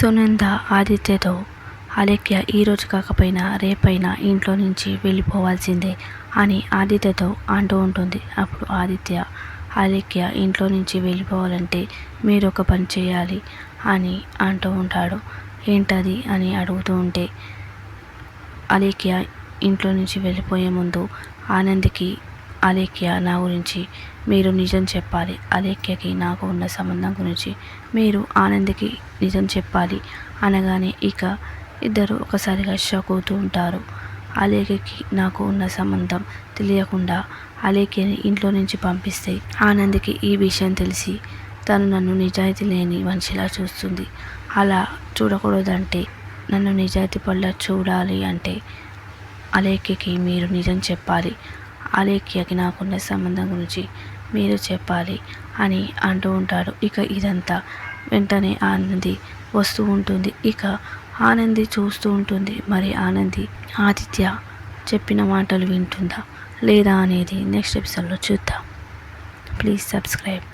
సునంద ఆదిత్యతో అలేఖ్య ఈరోజు కాకపోయినా రేపైనా ఇంట్లో నుంచి వెళ్ళిపోవాల్సిందే అని ఆదిత్యతో అంటూ ఉంటుంది. అప్పుడు ఆదిత్య అలేఖ్య ఇంట్లో నుంచి వెళ్ళిపోవాలంటే మీరు ఒక పని చేయాలి అని అంటూ ఉంటాడు. ఏంటది అని అడుగుతూ ఉంటే అలేఖ్య ఇంట్లో నుంచి వెళ్ళిపోయే ముందు ఆనంద్కి అలేఖ్య నా గురించి మీరు నిజం చెప్పాలి. అలేఖ్యకి నాకు ఉన్న సంబంధం గురించి మీరు ఆనంద్కి నిజం చెప్పాలి అనగానే ఇక ఇద్దరు ఒకసారిగా షాక్ అవుతూ ఉంటారు. అలేఖ్యకి నాకు ఉన్న సంబంధం తెలియకుండా అలేఖ్యని ఇంట్లో నుంచి పంపిస్తే ఆనంద్కి ఈ విషయం తెలిసి తను నన్ను నిజాయితీ లేని మనిషిలా చూస్తుంది. అలా చూడకూడదంటే నన్ను నిజాయితీ పళ్ళ చూడాలి అంటే అలేఖ్యకి మీరు నిజం చెప్పాలి అలేఖ్యకి నాకున్న సంబంధం గురించి మీరు చెప్పాలి అని అంటూ ఉంటాడు. ఇక ఇదంతా వెంటనే ఆనంది వస్తూ ఉంటుంది. ఇక ఆనంది చూస్తూ ఉంటుంది. మరి ఆనంది ఆదిత్య చెప్పిన మాటలు వింటుందా లేదా అనేది నెక్స్ట్ ఎపిసోడ్లో చూద్దాం. Please subscribe